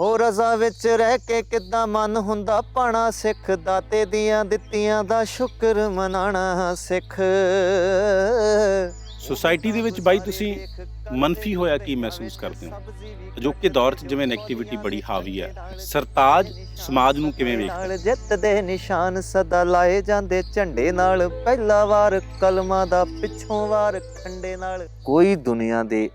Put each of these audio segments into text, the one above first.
ਹੋ ਰਜ਼ਾ ਵਿੱਚ ਰਹਿ ਕੇ ਕਿੱਦਾਂ ਮਨ ਹੁੰਦਾ? ਪਾਣਾ ਸਿੱਖ ਦਾਤੇ ਦੀਆਂ ਦਿੱਤੀਆਂ ਦਾ ਸ਼ੁਕਰ ਮਨਾਣਾ ਸਿੱਖ। ਸੁਸਾਇਟੀ ਦੇ ਵਿੱਚ ਬਾਈ ਤੁਸੀਂ ਮਨਫੀ ਹੋਇਆ ਕੀ ਮਹਿਸੂਸ ਕਰਦੇ ਹੋ? ਅਜੋਕੇ ਦੌਰ 'ਚ ਜਿਵੇਂ ਨੈਗੇਟਿਵਿਟੀ ਬੜੀ ਹਾਵੀ ਹੈ ਸਰਤਾਜ ਸਮਾਜ ਨੂੰ ਕਿਵੇਂ ਵੇਖਦਾ ਨਾਲ ਜਿੱਤ ਦੇ ਨਿਸ਼ਾਨ ਸਦਾ ਲਾਏ ਜਾਂਦੇ ਝੰਡੇ ਨਾਲ ਪਹਿਲਾ ਵਾਰ ਕਲਮਾਂ ਦਾ ਪਿੱਛੋਂ ਵਾਰ ਖੰਡੇ ਨਾਲ। ਕੋਈ ਦੁਨੀਆ ਦੇ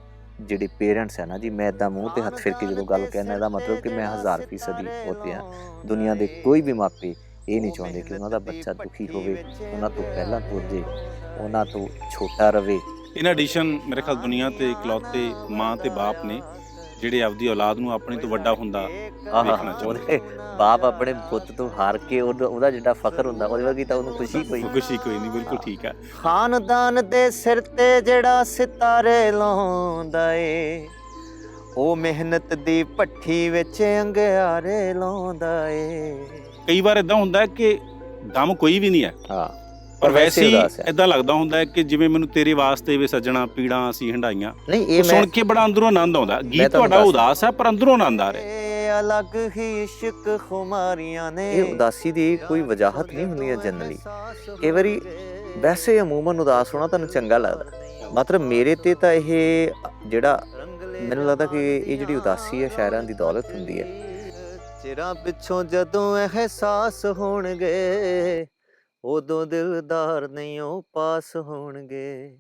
ਜਿਹੜੇ ਪੇਰੈਂਟਸ ਹੈ ਨਾ ਜੀ ਮੈਂ ਇਦਾਂ ਮੂੰਹ ਤੇ ਹੱਥ ਫਿਰ ਕੇ ਜਦੋਂ ਗੱਲ ਕਹਿਣਾ ਇਹਦਾ ਮਤਲਬ ਕਿ ਮੈਂ ਹਜ਼ਾਰ ਫੀਸਦੀ ਹੋਤੇ ਆ। ਦੁਨੀਆ ਦੇ ਕੋਈ ਵੀ ਮਾਪੇ ਇਹ ਨਹੀਂ ਚਾਹੁੰਦੇ ਕਿ ਉਹਨਾਂ ਦਾ ਬੱਚਾ ਦੁਖੀ ਹੋਵੇ ਉਹਨਾਂ ਤੋਂ ਪਹਿਲਾਂ ਤੁਰ ਜੇ ਉਹਨਾਂ ਤੋਂ ਛੋਟਾ ਰਵੇ। ਇਨ ਐਡੀਸ਼ਨ ਮੇਰੇ ਖਿਆਲ ਦੁਨੀਆ ਤੇ ਇਕਲੌਤੇ ਮਾਂ ਤੇ ਬਾਪ ਨੇ ਜਿਹੜੇ ਆਪਦੀ ਔਲਾਦ ਨੂੰ ਆਪਣੇ ਤੋਂ ਵੱਡਾ ਹੁੰਦਾ ਆਹ ਵੇਖਣਾ ਚਾਹੁੰਦੇ। ਉਹਦੇ ਬਾਪ ਆਪਣੇ ਪੁੱਤ ਤੋਂ ਹਾਰ ਕੇ ਉਹਦਾ ਉਹਦਾ ਜਿਹੜਾ ਫਖਰ ਹੁੰਦਾ ਉਹਦੇ ਵਰਗੀ ਤਾਂ ਉਹਨੂੰ ਖੁਸ਼ੀ ਕੋਈ ਖੁਸ਼ੀ ਕੋਈ ਨਹੀਂ ਬਿਲਕੁਲ ਠੀਕ ਹੈ ਖਾਨਦਾਨ ਦੇ ਸਿਰ ਤੇ ਜਿਹੜਾ ਸਿਤਾਰੇ ਲਾਉਂਦਾ ਏ ਉਹ ਮਿਹਨਤ ਦੀ ਭੱਠੀ ਵਿੱਚ ਅੰਗਿਆਰੇ ਲਾਉਂਦਾ ਏ। ਕਈ ਵਾਰ ਇਦਾਂ ਹੁੰਦਾ ਕਿ ਗਮ ਕੋਈ ਵੀ ਨਹੀਂ ਹੈ। ਹਾਂ। ਪਰ ਵੈਸੇ ਹੀ ਉਦਾਸ ਹੈ। ਇਦਾਂ ਲੱਗਦਾ ਹੁੰਦਾ ਹੈ ਕਿ ਜਿਵੇਂ ਮੈਨੂੰ ਤੇਰੇ ਵਾਸਤੇ ਵੇ ਸੱਜਣਾ ਪੀੜਾਂ ਅਸੀਂ ਹੰਡਾਈਆਂ ਨਹੀਂ ਉਹ ਇਹ ਮੈਂ ਸੁਣ ਕੇ ਬੜਾ ਅੰਦਰੋਂ ਆਨੰਦ ਆਉਂਦਾ ਗੀਤ ਤੁਹਾਡਾ ਦੱਸ- ਉਦਾਸ ਹੈ ਪਰ ਅੰਦਰੋਂ ਆਨੰਦ ਆ ਰਿਹਾ ਇਹ ਅਲੱਗ ਹੀ ਇਸ਼ਕ ਖੁਮਾਰੀਆਂ ਨੇ। ਇਹ ਉਦਾਸੀ ਦੀ ਕੋਈ ਵਜਾਹਤ ਨਹੀਂ ਹੁੰਦੀ ਜਨਰਲੀ। ਕਈ ਵਾਰੀ ਵੈਸੇ ਅਮੂਮਨ ਉਦਾਸ ਹੋਣਾ ਤੁਹਾਨੂੰ ਚੰਗਾ ਲੱਗਦਾ ਮਤਲਬ ਮੇਰੇ ਤੇ ਤਾਂ ਇਹ ਜਿਹੜਾ ਮੈਨੂੰ ਲੱਗਦਾ ਕਿ ਇਹ ਜਿਹੜੀ ਉਦਾਸੀ ਹੈ ਸ਼ਾਇਰਾਂ ਦੀ ਦੌਲਤ ਹੁੰਦੀ ਹੈ। ਚਿਰਾਂ ਪਿੱਛੋਂ ਜਦੋਂ ਅਹਿਸਾਸ ਹੋਣਗੇ ਉਦੋਂ ਦਿਲਦਾਰ ਨਹੀਂ ਉਹ ਪਾਸ ਹੋਣਗੇ।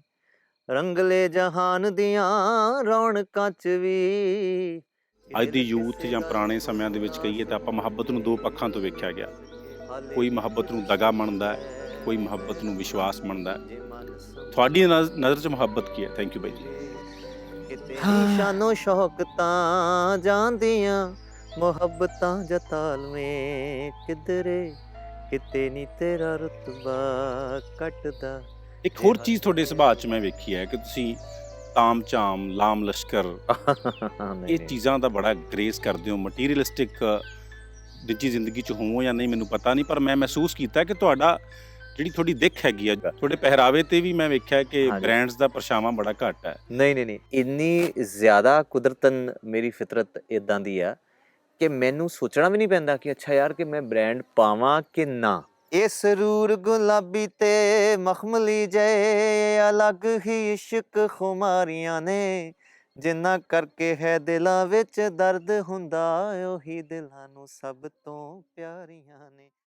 ਰੰਗਲੇ ਜਹਾਨ ਦੀਆਂ ਰੌਣਕਾਂ ਚ ਵੀ ਅੱਜ ਦੀ ਯੂਥ ਜਾਂ ਪੁਰਾਣੇ ਸਮਿਆਂ ਦੇ ਵਿੱਚ ਕਹੀਏ ਤਾਂ ਆਪਾਂ ਮੁਹੱਬਤ ਨੂੰ ਦੋ ਪੱਖਾਂ ਤੋਂ ਵੇਖਿਆ ਗਿਆ। ਕੋਈ ਮੁਹੱਬਤ ਨੂੰ ਦਗਾ ਮੰਨਦਾ ਹੈ ਕੋਈ ਮੁਹੱਬਤ ਨੂੰ ਵਿਸ਼ਵਾਸ ਮੰਨਦਾ ਹੈ। ਤੁਹਾਡੀ ਨਜ਼- ਨਜ਼ਰ 'ਚ ਮੁਹੱਬਤ ਕੀ ਹੈ? ਥੈਂਕ ਯੂ ਬਾਈ ਜੀ। ਕਿਤੇ ਨਿਸ਼ਾਨੋ ਸ਼ੌਕ ਤਾਂ ਜਾਂਦੀਆਂ ਮੁਹੱਬਤਾਂ ਜਤਾਲਵੇਂ ਕਿਧਰੇ ਕਿਤੇ ਨਹੀਂ ਤੇਰਾ ਰਤਬਾ ਕੱਟਦਾ। ਇੱਕ ਹੋਰ ਚੀਜ਼ ਤੁਹਾਡੇ ਸੁਭਾਅ 'ਚ ਮੈਂ ਵੇਖੀ ਹੈ ਕਿ ਤੁਸੀਂ ਤਾਮ ਝਾਮ ਲਾਮ ਲਸ਼ਕਰ ਇਹ ਚੀਜ਼ਾਂ ਦਾ ਬੜਾ ਗ੍ਰੇਸ ਕਰਦੇ ਹੋ। ਮਟੀਰੀਅਲਿਸਟਿਕ ਨਿੱਜੀ ਜ਼ਿੰਦਗੀ 'ਚ ਹੋ ਜਾਂ ਨਹੀਂ ਮੈਨੂੰ ਪਤਾ ਨਹੀਂ ਪਰ ਮੈਂ ਮਹਿਸੂਸ ਕੀਤਾ ਕਿ ਤੁਹਾਡਾ ਜਿਹੜੀ ਤੁਹਾਡੀ ਦਿੱਖ ਹੈਗੀ ਆ ਤੁਹਾਡੇ ਪਹਿਰਾਵੇ ਤੇ ਵੀ ਮੈਂ ਵੇਖਿਆ ਕਿ। ਬ੍ਰਾਂਡਸ ਦਾ ਪਰਛਾਵਾਂ ਬੜਾ ਘੱਟ ਹੈ। ਨਹੀਂ ਨਹੀਂ ਨਹੀਂ ਇੰਨੀ ਜ਼ਿਆਦਾ ਕੁਦਰਤਨ ਮੇਰੀ ਫਿਤਰਤ ਇਦਾਂ ਦੀ ਆ ਕਿ ਮੈਨੂੰ ਸੋਚਣਾ ਵੀ ਨਹੀਂ ਪੈਂਦਾ ਕਿ ਅੱਛਾ ਯਾਰ ਕਿ ਮੈਂ ਬ੍ਰਾਂਡ ਪਾਵਾਂ ਕਿ ਨਾ। ਇਹ ਸਰੂਰ ਗੁਲਾਬੀ ਤੇ ਮਖਮਲੀ ਜੈ ਅਲੱਗ ਹੀ ਇਸ਼ਕ ਖੁਮਾਰੀਆਂ ਨੇ। ਜਿੰਨਾ ਕਰਕੇ ਹੈ ਦਿਲਾਂ ਵਿੱਚ ਦਰਦ ਹੁੰਦਾ, ਉਹੀ ਦਿਲਾਂ ਨੂੰ ਸਭ ਤੋਂ ਪਿਆਰੀਆਂ ਨੇ।